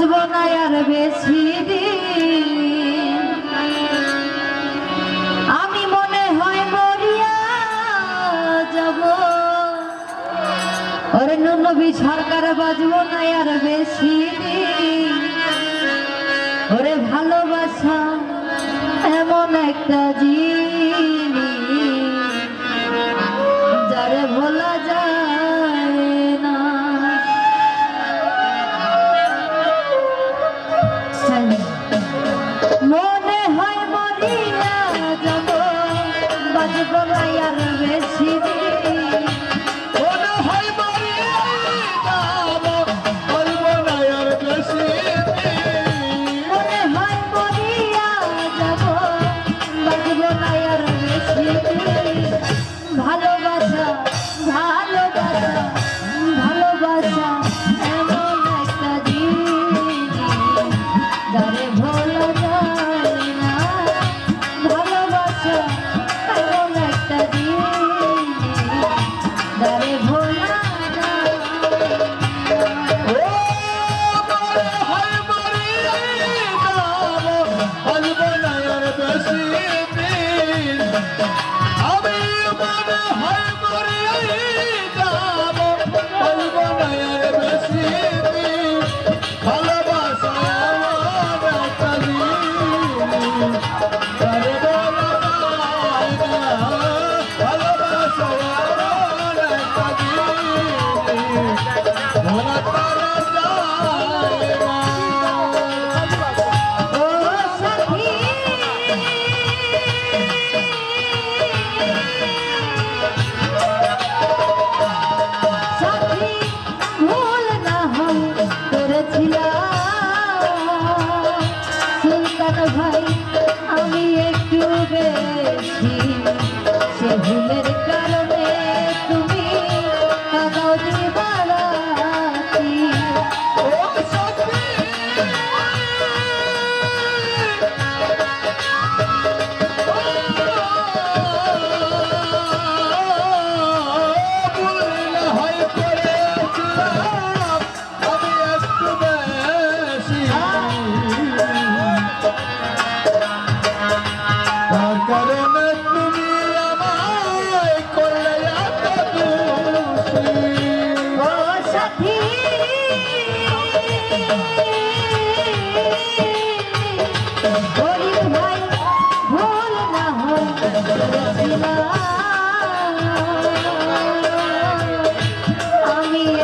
বাঁচব না আর বেশি দিন। আমি মনে হয় মরিয়া যাব। ওরে নবী, সরকার বাঁচব না আর বেশি দিন। ওরে ভালোবাসা এমন একটা জিনিস। পাগল আয়া রয়েছি।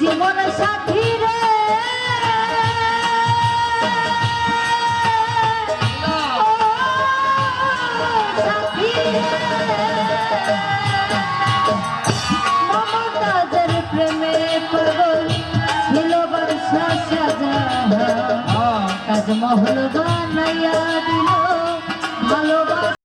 জীবন সাথী রে সাথী মমতাজের প্রেমে পাগল ছিল বর্ষা সাজা তাজমহল বানাইয়া দিল ভালোবাসা।